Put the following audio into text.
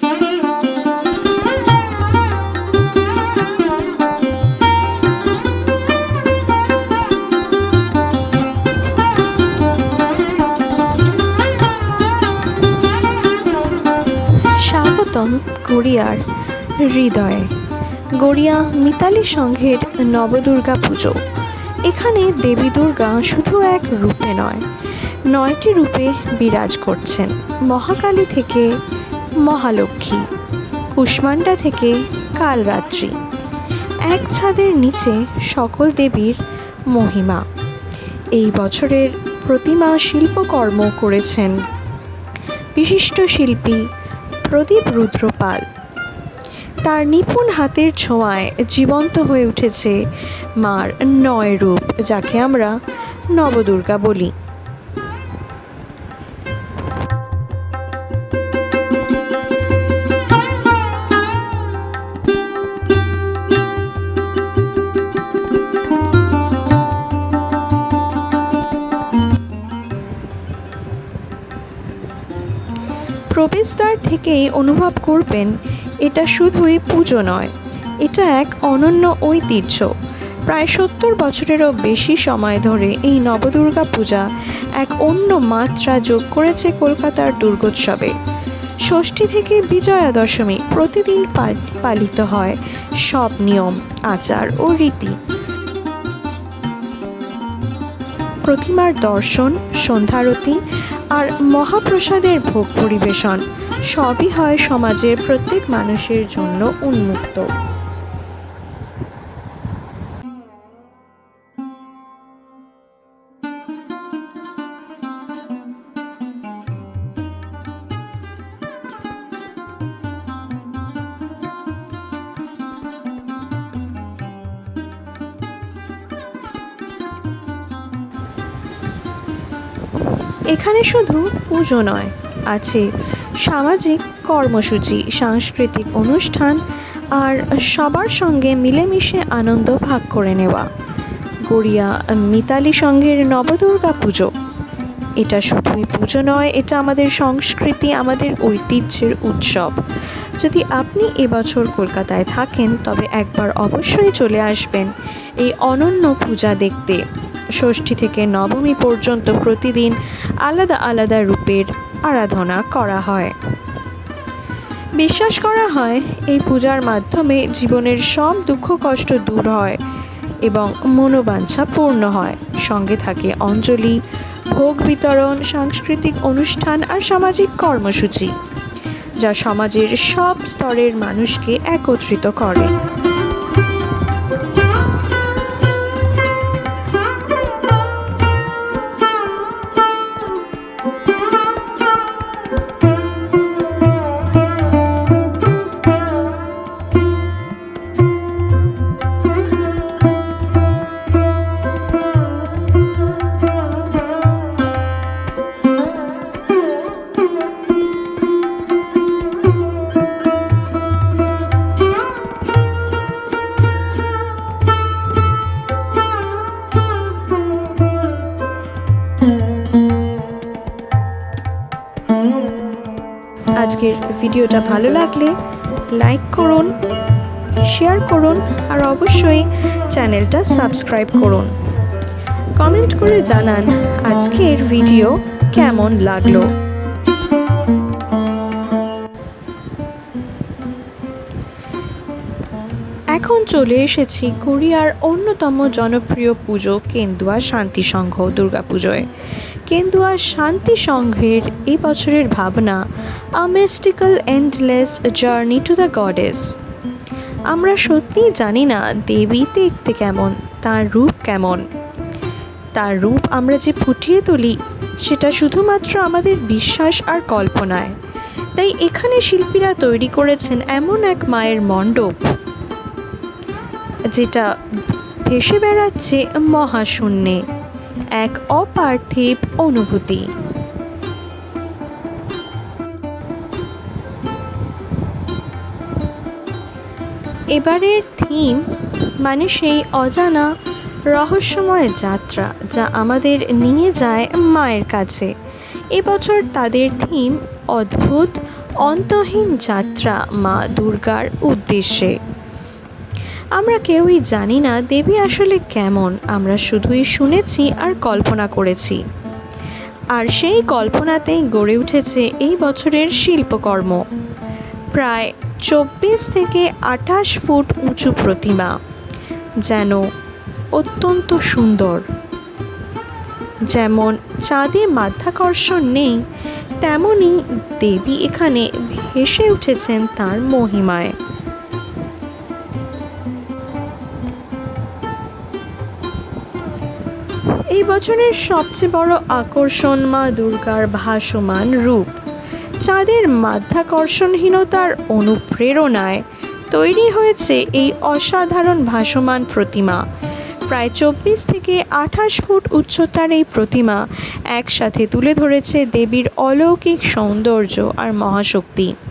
স্বাগতম গড়িয়ার হৃদয়ে। গড়িয়া মিতালি সংঘের নবদুর্গা পুজো। এখানে দেবী দুর্গা শুধু এক রূপে নয়, নয়টি রূপে বিরাজ করছেন। মহাকালী থেকে মহালক্ষ্মী। কুষ্মান্ডা থেকে কালরাত্রি। এক ছাদের নিচে সকল দেবীর মহিমা। এই বছরের প্রতিমা শিল্পকর্ম করেছেন বিশিষ্ট শিল্পী প্রদীপ রুদ্রপাল। তার নিপুণ হাতের ছোঁয়ায় জীবন্ত হয়ে উঠেছে মার নয় রূপ, যাকে আমরা নবদুর্গা বলি। প্রবেশদ্বার থেকেই অনুভব করবেন, এটা শুধুই পুজো নয়, এটা এক অনন্য ঐতিহ্য। প্রায় সত্তর বছরেরও বেশি সময় ধরে এই নবদুর্গা পূজা এক অন্য মাত্রা যোগ করেছে কলকাতার দুর্গোৎসবে। ষষ্ঠী থেকে বিজয়া দশমী প্রতিদিন পাল- পালিত হয় সব নিয়ম, আচার ও রীতি। প্রতিমার দর্শন সন্ধ্যারতি আর মহাপ্রসাদের ভোগ পরিবেশন সবই হয় সমাজের প্রত্যেক মানুষের জন্য উন্মুক্ত। এখানে শুধু পুজো নয়, আছে সামাজিক কর্মসূচি, সাংস্কৃতিক অনুষ্ঠান আর সবার সঙ্গে মিলেমিশে আনন্দ ভাগ করে নেওয়া। গড়িয়া মিতালি সংঘের নবদুর্গা পুজো। এটা শুধুই পুজো নয়, এটা আমাদের সংস্কৃতি, আমাদের ঐতিহ্যের উৎসব। যদি আপনি এবছর কলকাতায় থাকেন, তবে একবার অবশ্যই চলে আসবেন এই অনন্য পূজা দেখতে। ষষ্ঠী থেকে নবমী পর্যন্ত প্রতিদিন আলাদা আলাদা রূপের আরাধনা করা হয়। বিশ্বাস করা হয়, এই পূজার মাধ্যমে জীবনের সব দুঃখ কষ্ট দূর হয় এবং মনোবাঞ্ছা পূর্ণ হয়। সঙ্গে থাকে অঞ্জলি, ভোগ বিতরণ, সাংস্কৃতিক অনুষ্ঠান আর সামাজিক কর্মসূচি, যা সমাজের সব স্তরের মানুষকে একত্রিত করে। আজকের ভিডিওটা ভালো লাগলে লাইক করুন শেয়ার করুন, আর অবশ্যই চ্যানেলটা সাবস্ক্রাইব করুন। কমেন্ট করে জানান আজকের ভিডিও কেমন লাগল। এখন চলে এসেছি কোরিয়ার অন্যতম জনপ্রিয় পুজো কেন্দুয়া শান্তি সংঘ দুর্গাপুজোয়। কেন্দুয়া শান্তি সংঘের এই বছরের ভাবনা a mystical endless journey to the goddess আমরা সত্যিই জানি না দেবী দেখতে কেমন, তার রূপ কেমন। তার রূপ আমরা যে ফুটিয়ে তুলি, সেটা শুধুমাত্র আমাদের বিশ্বাস আর কল্পনায়। তাই এখানে শিল্পীরা তৈরি করেছেন এমন এক মায়ের মণ্ডপ। যেটা ভেসে বেড়াচ্ছে মহাশূন্যে, এক অপার্থিব অনুভূতি। এবারের থিম মানে সেই অজানা রহস্যময় যাত্রা যা আমাদের নিয়ে যায় মায়ের কাছে। এবছর তাদের থিম অদ্ভুত, অন্তহীন যাত্রা মা দুর্গার উদ্দেশ্যে। আমরা কেউই জানি না দেবী আসলে কেমন। আমরা শুধুই শুনেছি আর কল্পনা করেছি। আর সেই কল্পনাতেই গড়ে উঠেছে এই বছরের শিল্পকর্ম। প্রায় চব্বিশ থেকে আঠাশ ফুট উঁচু প্রতিমা, যেন অত্যন্ত সুন্দর। যেমন চাঁদে মাধ্যাকর্ষণ নেই, তেমনই দেবী এখানে ভেসে উঠেছেন তার মহিমায়। এই বছরের সবচেয়ে বড় আকর্ষণ মা দুর্গার ভাসমান রূপ। চাঁদের মাধ্যাকর্ষণহীনতার অনুপ্রেরণায় তৈরি হয়েছে এই অসাধারণ ভাসমান প্রতিমা। প্রায় চব্বিশ থেকে আঠাশ ফুট উচ্চতার এই প্রতিমা একসাথে তুলে ধরেছে দেবীর অলৌকিক সৌন্দর্য আর মহাশক্তি।